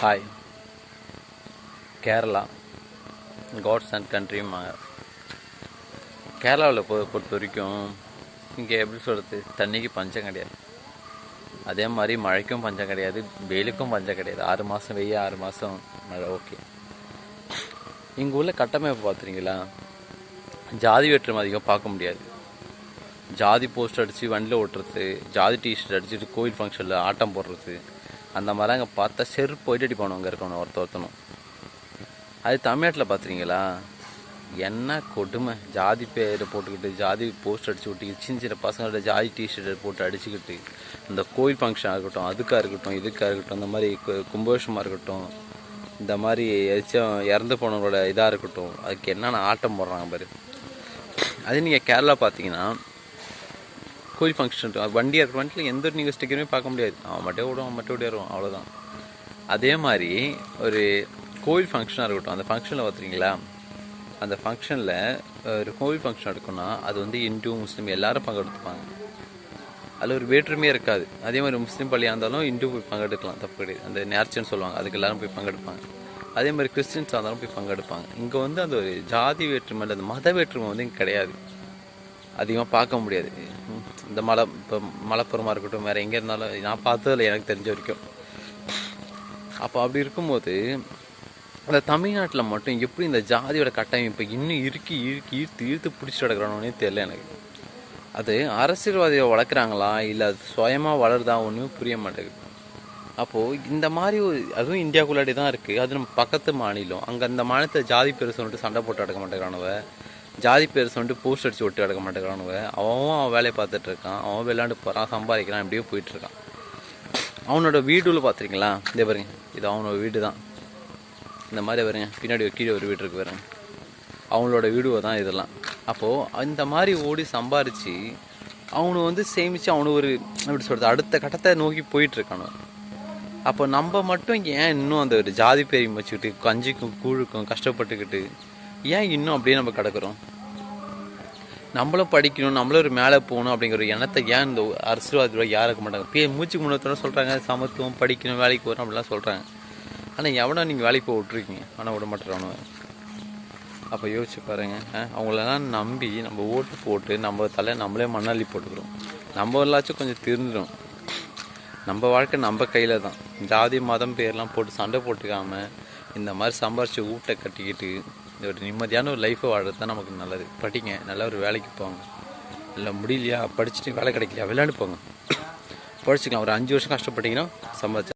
Hi Kerala God's and கண்ட்ரியுமாங்க கேரளாவில் பொ பொறுத்த வரைக்கும் இங்கே எப்படி சொல்கிறது தண்ணிக்கு பஞ்சம் கிடையாது. அதே மாதிரி மழைக்கும் பஞ்சம் கிடையாது வெயிலுக்கும் பஞ்சம் கிடையாது. ஆறு மாதம் வெயில் ஆறு மாதம் மழை ஓகே. இங்கே உள்ள கட்டமைப்பு பார்த்துறீங்களா ஜாதி வெற்றம் அதிகம் பார்க்க முடியாது. ஜாதி போஸ்ட் அடித்து வண்டியில் ஓட்டுறது ஜாதி டிஷர்ட் அடிச்சுட்டு கோயில் ஃபங்க்ஷனில் ஆட்டம் போடுறது அந்த மாதிரி அங்கே பார்த்தா செருப்பு போயிட்டு அடிப்பானு அங்கே இருக்கணும் ஒருத்த ஒருத்தனும். அது தமிழ்நாட்டில் பார்த்துறீங்களா என்ன கொடுமை. ஜாதி பேரை போட்டுக்கிட்டு ஜாதி போஸ்ட் அடிச்சு விட்டு சின்ன சின்ன பசங்களோட ஜாதி டிஷர்ட் போட்டு அடிச்சுக்கிட்டு இந்த கோயில் ஃபங்க்ஷனாக இருக்கட்டும் அதுக்காக இருக்கட்டும் இதுக்காக இருக்கட்டும் இந்த மாதிரி கும்பகோஷமாக இருக்கட்டும் இந்த மாதிரி ஏதாச்சும் இறந்து போனவங்களோட இதாக இருக்கட்டும் அதுக்கு என்னென்ன ஆட்டம் போடுறாங்க பாரு. அதே நீங்கள் கேரளா பார்த்தீங்கன்னா கோயில் ஃபங்க்ஷன் வண்டி இருக்கிற வண்டியில் எந்த ஒரு நீங்கள் ஸ்டிக்கருமே பார்க்க முடியாது. அவன் மட்டும் விடும் அவன் மட்டும் விடுவோம் அவ்வளோதான் அதே மாதிரி ஒரு கோயில் ஃபங்க்ஷனாக இருக்கட்டும் அந்த ஃபங்க்ஷனில் பார்த்துறீங்களா அந்த ஃபங்க்ஷனில் ஒரு கோவில் ஃபங்க்ஷன் எடுக்கணும்னா அது வந்து இந்து முஸ்லீம் எல்லாரும் பங்கெடுத்துப்பாங்க. அதில் ஒரு வேற்றுமையே இருக்காது. அதே மாதிரி முஸ்லீம் பள்ளியாக இருந்தாலும் இந்து போய் பங்கெடுக்கலாம். தப்பு கிடையாது. அந்த நேர்ச்சின்னு சொல்லுவாங்க. அதுக்கு எல்லாரும் போய் பங்கெடுப்பாங்க. அதே மாதிரி கிறிஸ்டின்ஸாக இருந்தாலும் போய் பங்கெடுப்பாங்க. இங்கே வந்து அந்த ஒரு ஜாதி வேற்றுமை இல்லை அந்த மத வேற்றுமை வந்து இங்கே கிடையாது. அதிகமாக பார்க்க முடியாது. இந்த மலை இப்போ மலைப்புறமாக இருக்கட்டும் வேறு எங்கே இருந்தாலும் நான் பார்த்ததில்ல எனக்கு தெரிஞ்ச வரைக்கும். அப்போ அப்படி இருக்கும்போது அந்த தமிழ்நாட்டில் மட்டும் எப்படி இந்த ஜாதியோட கட்டமைப்பு இன்னும் இறுக்கி இறுக்கி ஈர்த்து ஈர்த்து பிடிச்சி கிடக்கிறானே தெரியல எனக்கு. அது அரசியல்வாதியை வளர்க்குறாங்களா? இல்லை அது சுயமாக வளருதா? ஒன்றுமே புரிய மாட்டேங்குது. அப்போது இந்த மாதிரி ஒரு அதுவும் இந்தியாக்குள்ளாடி தான் இருக்குது அது நம்ம பக்கத்து மாநிலம். அங்கே அந்த மாநிலத்தில் ஜாதி பெருசு சொல்லிட்டு சண்டை போட்டு அடக்க மாட்டேங்கிறானவ. ஜாதி பேர் சொல்லிட்டு போஸ்ட் அடிச்சு ஒட்டி கிடக்க மாட்டேங்கிறானுங்க. அவன் அவன் வேலையை பார்த்துட்டு இருக்கான். அவன் விளையாண்டு போகிறான் சம்பாதிக்கிறான் இப்படியே போயிட்டு இருக்கான். அவனோட வீடுல பார்த்துருக்கீங்களா? இதே பாருங்க. இது அவனோட வீடு தான் இந்த மாதிரி பாருங்க. பின்னாடி ஒரு கீழே ஒரு வீடு இருக்கு பாருங்க. அவங்களோட வீடுவை தான் இதெல்லாம். அப்போது இந்த மாதிரி ஓடி சம்பாரிச்சு அவனு வந்து சேமித்து அவனு ஒரு எப்படி சொல்கிறது அடுத்த கட்டத்தை நோக்கி போயிட்டுருக்கானு அப்போ நம்ம மட்டும் ஏன் இன்னும் அந்த ஒரு ஜாதி பெரிய வச்சுக்கிட்டு கஞ்சிக்கும் கூழுக்கும் கஷ்டப்பட்டுக்கிட்டு ஏன் இன்னும் அப்படியே நம்ம கிடக்குறோம்? நம்மளும் படிக்கணும் நம்மளும் ஒரு மேலே போகணும் அப்படிங்கிற ஒரு எண்ணத்தை ஏன் இந்த அரசியல்வாதிகள் யாருக்க மாட்டாங்க? பே மூச்சு முன்னத்தோட சொல்கிறாங்க சமத்துவம் படிக்கணும் வேலைக்கு போகணும் அப்படிலாம் சொல்கிறாங்க ஆனால் எவனோ நீங்கள் வேலைக்கு போக விட்ருக்கீங்க ஆனால் விட மாட்டேறானுவ அப்போ யோசிச்சு பாருங்கள் அவங்களெல்லாம் நம்பி நம்ம ஓட்டு போட்டு நம்ம தலை நம்மளே மண்ணள்ளி போட்டுக்கிறோம். நம்ம எல்லாச்சும் கொஞ்சம் திருந்துடும் நம்ம வாழ்க்கை நம்ம கையில் தான். ஜாதி மதம் பேர்லாம் போட்டு சண்டை போட்டுக்காம இந்த மாதிரி சம்பாரித்து வீட்டை கட்டிக்கிட்டு இந்த ஒரு நிம்மதியான ஒரு லைஃப்பை வாழ்றது தான் நமக்கு நல்லது. படிங்க நல்ல ஒரு வேலைக்கு போங்க. இல்லை முடியலையா? படிச்சுட்டு வேலை கிடைக்கலையா? விளையாண்டு போங்க. படிச்சுக்கலாம் ஒரு அஞ்சு வருஷம் கஷ்டப்பட்டீங்கன்னா சம்பாதிச்சு